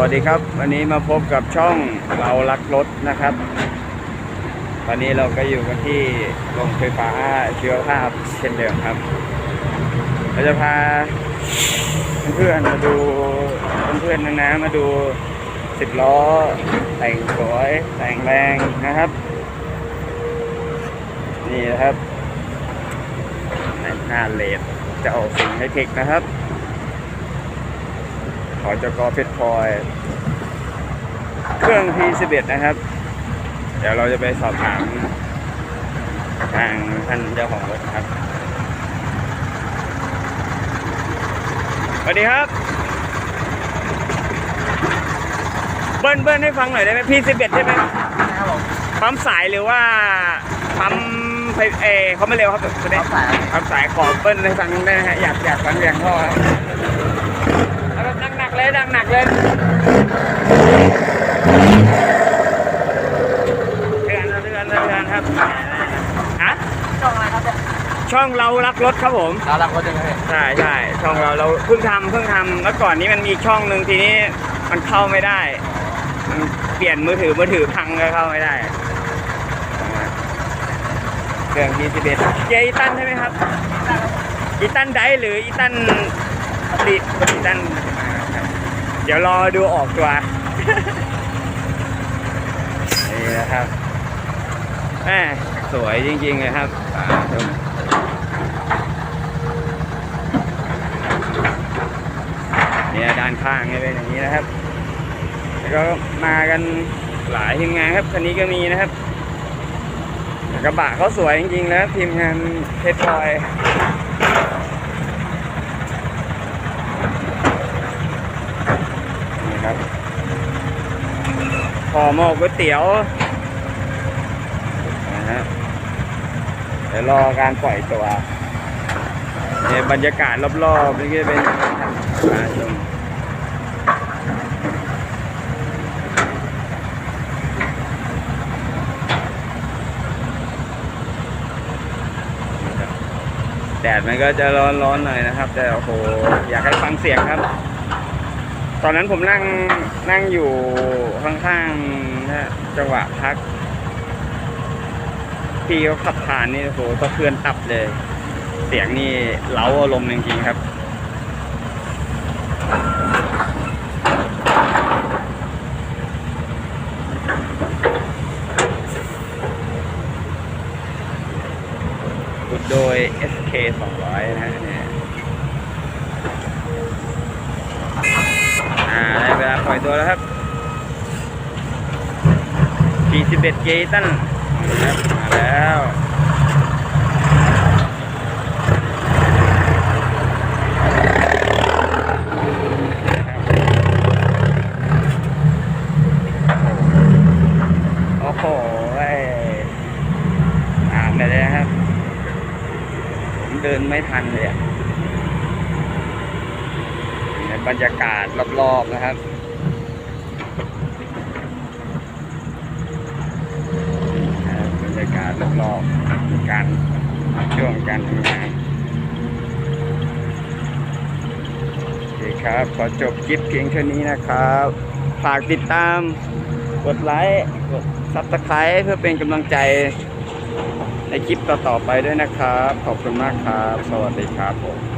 วัสดีครับ วันนี้มาพบกับช่องเรารักรถนะครับวันนี้เราก็อยู่กันที่โรงไฟฟ้าชีวภาพเช่นเดิมครับ เราจะพาเพื่อนๆมาดูเพื่อนๆนะนะมาดูสิบล้อ แต่งสวยแต่งแรงนะครับ นี่นะครับหน้าเลดจะออกสีให้เทคนะครับ อจกเพชรพลอย เครื่อง P11 นะครับ เดี๋ยวเราจะไปสอบถามทางท่านเจ้าของรถครับสวัสดีครับ เบิ้ลเบิ้ลให้ฟังหน่อยได้ไหม P11 ใช่ไหมครับผมปั๊มสายหรือว่าปั๊มไฟเออเขาไม่เร็วครับตัวนี้เขาสายปั๊มสายขอเบิ้ลให้ฟังได้ไหมฮะอยากอยากฟังเสียงพ่อครับเอาแบบหนักๆเลยหนักๆเลยเตือนเตือนเตือนครับ ฮะช่องอะไรครับเนี่ยช่องเรารักรถครับผมเรารักรถยังไงใช่ใช่ช่องเราเราเพิ่งทำเพิ่งทำแล้วก่อนนี้มันมีช่องหนึ่งทีนี้มันเข้าไม่ได้ มันเปลี่ยนมือถือมือถือพังก็เข้าไม่ได้เครื่องทีสิบเอ็ดเจอีตันใช่ไหมครับอีตันไดหรืออีตันติอีตันเดี๋ยวรอดูออกตัวนี่นะครับ แหมสวยจริงๆเลยครับอ่าชมเนี่ยด้านข้างเนี่ยเป็นอย่างนี้นะครับ แล้วก็มากันหลายทีมงานครับคันนี้ก็มีนะครับกระบะเขาสวยจริงๆแล้วทีมงานเพชรพลอยนี่ครับพอหม้อก๋วยเตี๋ยวนะฮะเดี๋ยวรอการปล่อยตัวเนี่ยบรรยากาศรอบๆนี่ก็เป็นมาชมแดดมันก็จะร้อนๆหน่อยนะครับ แต่โอ้โหอยากให้ฟังเสียงครับ ตอนนั้นผมนั่งนั่งอยู่ข้างๆนะจังหวะพัก พี่เขาขับผ่านนี่โอ้โหสะเทือนตับเลย เสียงนี่เล้าอารมณ์จริงๆครับขุดโดย SK 200 นะฮะเนี่ยอ่าได้เวลาปล่อยตัวแล้วครับ 41 เกตัน ครับมาแล้วโอ้โหเว้ยอ่านไปเลยนะครับ ผมเดินไม่ทันเลยอะบรรยากาศรอบๆนะครับรรยากาศ รอบการช่วงการทำงานโอเคครับ ขอจบคลิปเพียงเท่านี้นะครับ ฝากติดตาม กดไลค์กดซับสไครต์เพื่อเป็นกำลังใจในคลิปต่อๆไปด้วยนะครับ ขอบคุณมากครับ สวัสดีครับผม